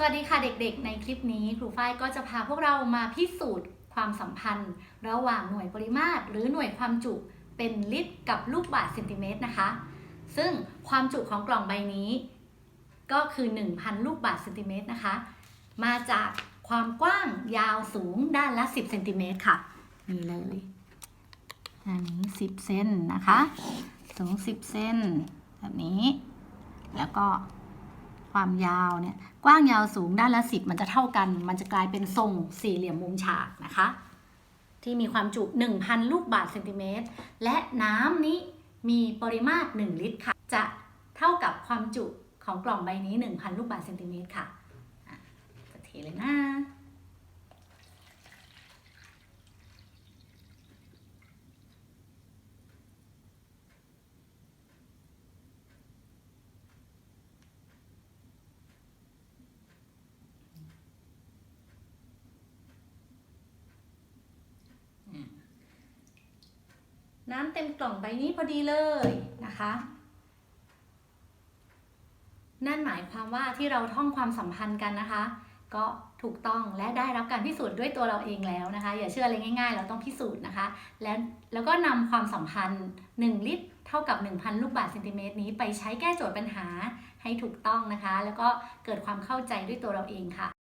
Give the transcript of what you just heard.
สวัสดีค่ะเด็กๆ ในคลิปนี้ครูฝ้ายก็จะพาพวกเรามาพิสูจน์ความสัมพันธ์ ระหว่างหน่วยปริมาตร หรือหน่วยความจุเป็นลิตรกับลูกบาศก์เซนติเมตรนะคะ ซึ่งความจุของกล่องใบนี้ ก็คือ 1,000 ลูกบาศก์เซนติเมตรนะคะ มาจากความกว้างยาวสูงด้านละ 10เซนติเมตรค่ะนี่เลยอันนี้ 10เซนนะคะ สูง 10เซนแบบนี้ แล้วก็ ความยาวเนี่ยกว้างยาวสูงด้านละ 10 มันจะเท่ากัน มันจะกลายเป็นทรงสี่เหลี่ยมมุมฉากนะคะ ที่มีความจุ 1,000 ลูกบาศก์เซนติเมตรและน้ำนี้มีปริมาตร 1 ลิตรค่ะ จะเท่ากับความจุของกล่องใบนี้ 1,000 ลูกบาศก์เซนติเมตรค่ะอะจะเทเลยนะ น้ำเต็มกล่องใบนี้พอดีเลยนะคะ นั่นหมายความว่าที่เราท่องความสัมพันธ์กันนะคะ ก็ถูกต้องและได้รับการพิสูจน์ด้วยตัวเราเองแล้วนะคะ อย่าเชื่ออะไรง่าย ๆ เราต้องพิสูจน์นะคะ แล้วแล้วก็นำความสัมพันธ์ 1 ลิตร เท่ากับ 1,000 ลูกบาศก์เซนติเมตรนี้ไปใช้แก้โจทย์ปัญหาให้ถูกต้องนะคะ แล้วก็เกิดความเข้าใจด้วยตัวเราเองค่ะ